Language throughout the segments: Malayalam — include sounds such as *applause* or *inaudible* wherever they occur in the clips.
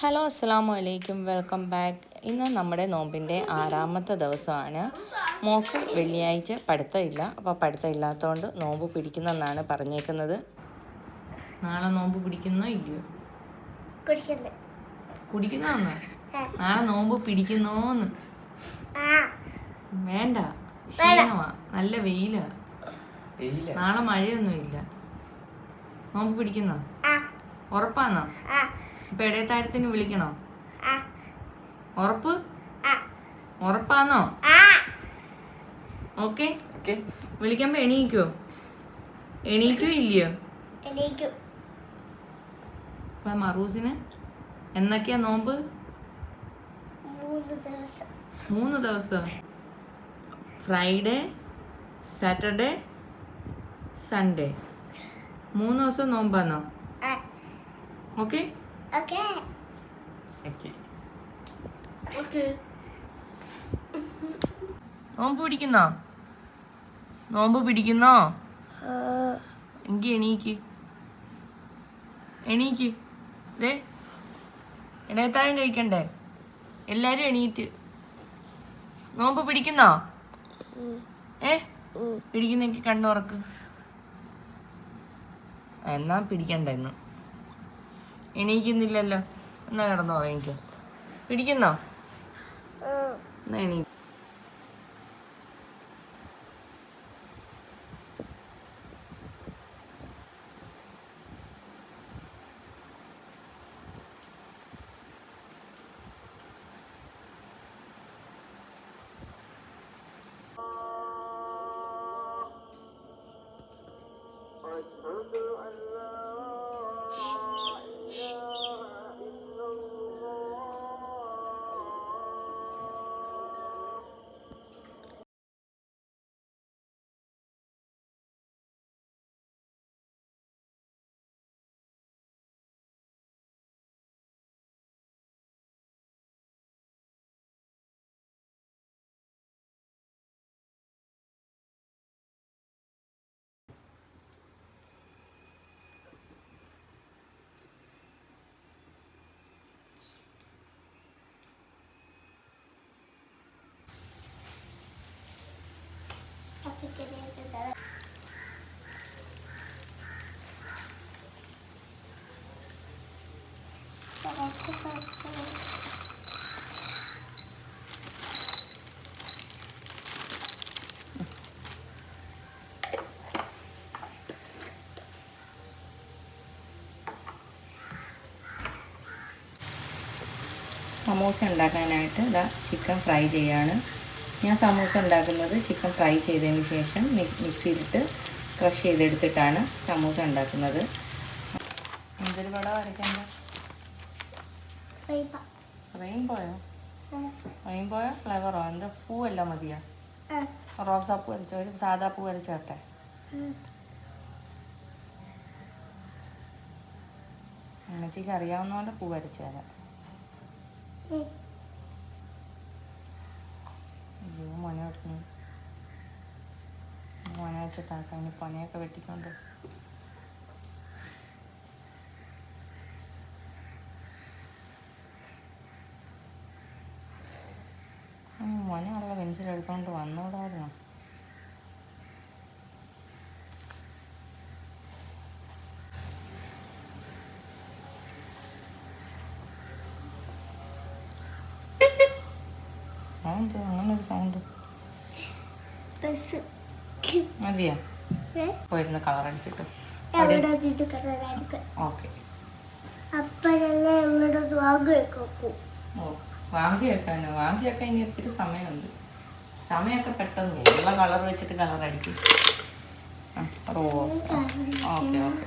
ഹലോ അസ്സാം വലൈക്കും വെൽക്കം ബാക്ക്. ഇന്ന് നമ്മുടെ നോമ്പിന്റെ ആറാമത്തെ ദിവസമാണ്. മോക്ക് വെള്ളിയാഴ്ച പഠിത്തമില്ല. അപ്പോൾ പഠിത്തം ഇല്ലാത്തതുകൊണ്ട് നോമ്പ് പിടിക്കുന്നെന്നാണ് പറഞ്ഞേക്കുന്നത്. നാളെ നോമ്പ് പിടിക്കുന്നോ ഇല്ലയോ? കുടിക്കുന്നോന്ന് നാളെ നോമ്പ് പിടിക്കുന്നോന്ന്. ആ. വേണ്ട. ക്ഷീണമാ. നല്ല വെയിലാ. വെയില? നാളെ മഴയൊന്നുമില്ല. നോമ്പ് പിടിക്കുന്നോ? ആ. ഉറപ്പാന്നോ? ആ. ഇപ്പൊ ഇടയത്താഴത്തിന് വിളിക്കണോ? ഉറപ്പ്? ഉറപ്പാന്നോ? ഓക്കെ. വിളിക്കുമ്പോ എണീക്കോ? എണീക്കോ ഇല്ലയോ? മറൂസിന് എന്നൊക്കെയാ നോമ്പ്? മൂന്ന് ദിവസം. Friday Saturday Sunday. മൂന്ന് ദിവസം നോമ്പാന്നോ? ഓക്കെ. ഓക്കെ ഓക്കെ ഓക്കെ നോമ്പ് പിടിക്കുന്നോ? നോമ്പ് പിടിക്കുന്നോ? എങ്കി എണീക്ക്. എണീക്ക്. ദേ. ഇടയത്താഴം കഴിക്കണ്ടേ? എല്ലാരും എണീറ്റ്. നോമ്പ് പിടിക്കുന്നോ? ഏ? പിടിക്കുന്നെങ്കിൽ കണ്ണുറക്ക്. എന്നാ പിടിക്കണ്ട ഇന്ന്. എണീക്കുന്നില്ലല്ലോ. എന്നാ കിടന്നോ എനിക്ക്? പിടിക്കുന്നോ? എന്നാ എണീ സമൂസ ഉണ്ടാക്കാനായിട്ട് ഇതാ ചിക്കൻ ഫ്രൈ ചെയ്യാണ്. ഞാൻ സമൂസ ഉണ്ടാക്കുന്നത് ചിക്കൻ ഫ്രൈ ചെയ്തതിന് ശേഷം മിക്സിയിലിട്ട് ക്രഷ് ചെയ്തെടുത്തിട്ടാണ് സമൂസ ഉണ്ടാക്കുന്നത്. എന്തൊരു പടം വരയ്ക്കണ്ട റെയിൻബോയോ? റെയിൻബോയോ ഫ്ലവറോ? എന്താ പൂവല്ല മതിയോ? റോസാപ്പൂ വരച്ച ഒരു സാധാ പൂ വരച്ചോട്ടെ അമ്മച്ചിക്ക് അറിയാവുന്ന പോലെ പൂ വരച്ചു തരാം. അയ്യോ മോനെ വെട്ടുന്നു മോനെ വെച്ചിട്ടാക്കാം ഇനി പണിയൊക്കെ വെട്ടിക്കൊണ്ട്. മോനെ ഉള്ള പെൻസിൽ എടുത്തോണ്ട് വന്നോടായിരുന്നു ഒരു സൗണ്ട് മതിയോ? പോയിരുന്ന് കളർ അടിച്ചിട്ട്. ഓക്കെ അപ്പോഴല്ലേ ഇവിടെ വാങ്ങി വെക്കും ഓ വാങ്ങി വെക്കാനോ? വാങ്ങി ഇനി ഒത്തിരി സമയമുണ്ട്. സമയമൊക്കെ പെട്ടെന്ന് ഉള്ള കളർ വെച്ചിട്ട് കളർ അടിക്കും. റോസ്. ഓക്കെ ഓക്കെ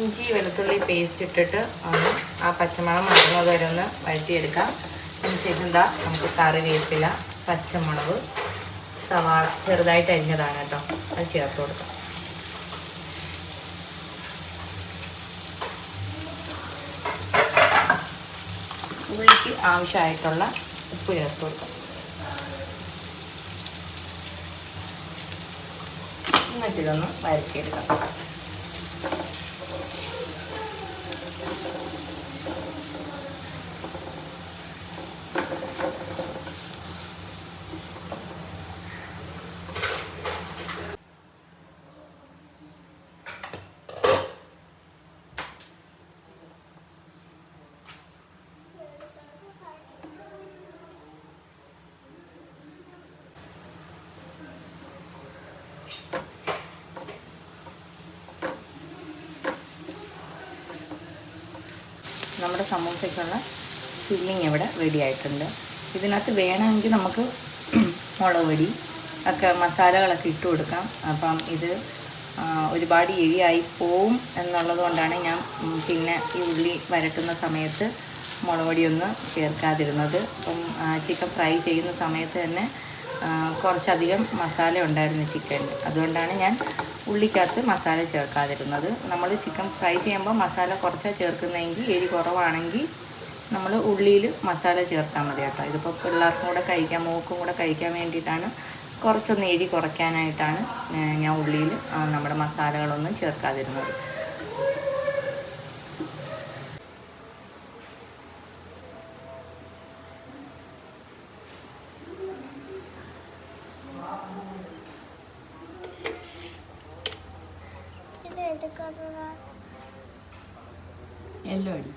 ഇഞ്ചി വെളുത്തുള്ളി പേസ്റ്റ് ഇട്ടിട്ട് ഒന്ന് ആ പച്ചമുളക് മറന്നത് വരെ ഒന്ന് വഴറ്റിയെടുക്കാം. അതിനുശേഷം എന്താ നമുക്ക് കറിവേപ്പില പച്ചമുളക് സവാള ചെറുതായിട്ട് അരിഞ്ഞതാണ് കേട്ടോ. അത് ചേർത്ത് കൊടുക്കാം. ഉള്ളിക്ക് ആവശ്യമായിട്ടുള്ള ഉപ്പ് ചേർത്ത് കൊടുക്കാം. എന്നിട്ടിതൊന്ന് വരട്ടിയെടുക്കാം നമ്മുടെ സമൂസയ്ക്കുള്ള ഫില്ലിങ് ഇവിടെ റെഡി ആയിട്ടുണ്ട്. ഇതിനകത്ത് വേണമെങ്കിൽ നമുക്ക് *clears throat* മുളക് പൊടി ഒക്കെ മസാലകളൊക്കെ ഇട്ട് കൊടുക്കാം. അപ്പം ഇത് ഒരുപാട് എരിയായി പോവും എന്നുള്ളത് കൊണ്ടാണ് ഞാൻ പിന്നെ ഈ ഉള്ളി വരട്ടുന്ന സമയത്ത് മുളക് പൊടിയൊന്നും ചേർക്കാതിരുന്നത്. അപ്പം ചിക്കൻ ഫ്രൈ ചെയ്യുന്ന സമയത്ത് തന്നെ കുറച്ചധികം മസാല ഉണ്ടായിരുന്നു ചിക്കനിൽ. അതുകൊണ്ടാണ് ഞാൻ ഉള്ളിക്കകത്ത് മസാല ചേർക്കാതിരുന്നത്. നമ്മൾ ചിക്കൻ ഫ്രൈ ചെയ്യുമ്പോൾ മസാല കുറച്ചാണ് ചേർക്കുന്നതെങ്കിൽ എരി കുറവാണെങ്കിൽ നമ്മൾ ഉള്ളിയിൽ മസാല ചേർത്താൽ മതി കേട്ടോ. ഇതിപ്പോൾ പിള്ളേർക്കും കൂടെ കഴിക്കാൻ മൂക്കും കൂടെ കഴിക്കാൻ വേണ്ടിയിട്ടാണ്. കുറച്ചൊന്ന് എരി കുറയ്ക്കാനായിട്ടാണ് ഞാൻ ഉള്ളിയിൽ നമ്മുടെ മസാലകളൊന്നും ചേർക്കാതിരുന്നത്. എല്ലോ അടി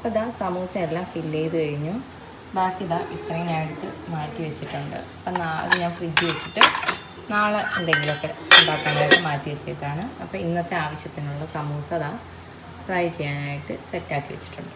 അപ്പോൾ ഇതാ സമൂസ എല്ലാം ഫില്ല് ചെയ്ത് കഴിഞ്ഞു. ബാക്കി ഇതാ ഇത്രയും ഞാൻ എടുത്ത് മാറ്റി വെച്ചിട്ടുണ്ട്. അപ്പം നാളെ ഞാൻ ഫ്രിഡ്ജ് വെച്ചിട്ട് നാളെ എന്തെങ്കിലുമൊക്കെ ഉണ്ടാക്കാനായിട്ട് മാറ്റി വെച്ചിട്ടാണ് അപ്പോൾ ഇന്നത്തെ ആവശ്യത്തിനുള്ള സമൂസ ഇതാ ഫ്രൈ ചെയ്യാനായിട്ട് സെറ്റാക്കി വെച്ചിട്ടുണ്ട്.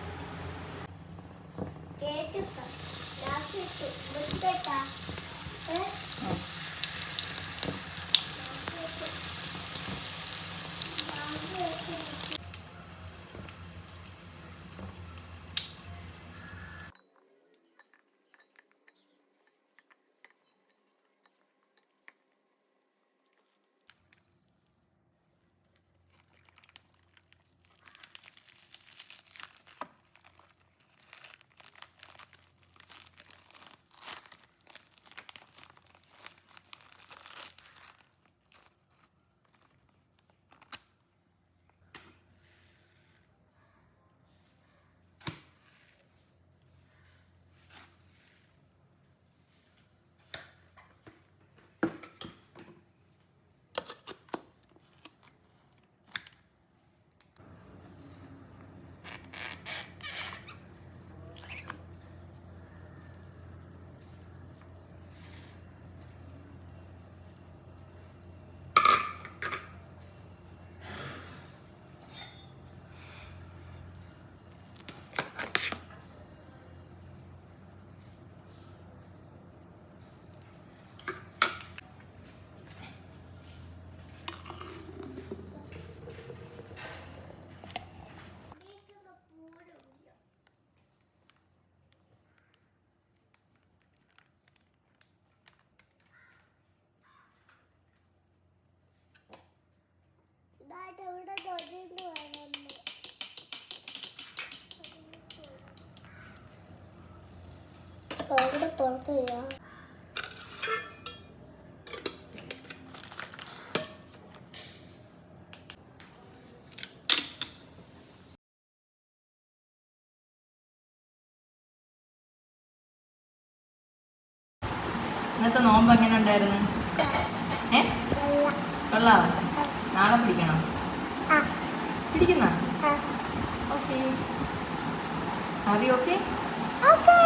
ഇവിടെ പുറത്ത് ചെയ്യാം. ഇന്നത്തെ നോമ്പ് എങ്ങനെ ഉണ്ടായിരുന്നു? ഏ? വെള്ളം. കൊള്ളാം നാളെ പിടിക്കണം? പിടിക്കുന്ന? ഓക്കെ. അറി ഓക്കെ? ഓക്കേ.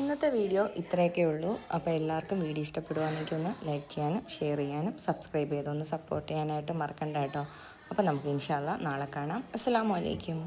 ഇന്നത്തെ വീഡിയോ ഇത്രയൊക്കെ ഉള്ളൂ. അപ്പോൾ എല്ലാവർക്കും വീഡിയോ ഇഷ്ടപ്പെടുവാണെങ്കിൽ ഒന്ന് ലൈക്ക് ചെയ്യാനും ഷെയർ ചെയ്യാനും സബ്സ്ക്രൈബ് ചെയ്തൊന്ന് സപ്പോർട്ട് ചെയ്യാനായിട്ട് മറക്കണ്ട കേട്ടോ. അപ്പോൾ നമുക്ക് ഇൻഷാല്ല നാളെ കാണാം. അസ്സാം വലൈക്കും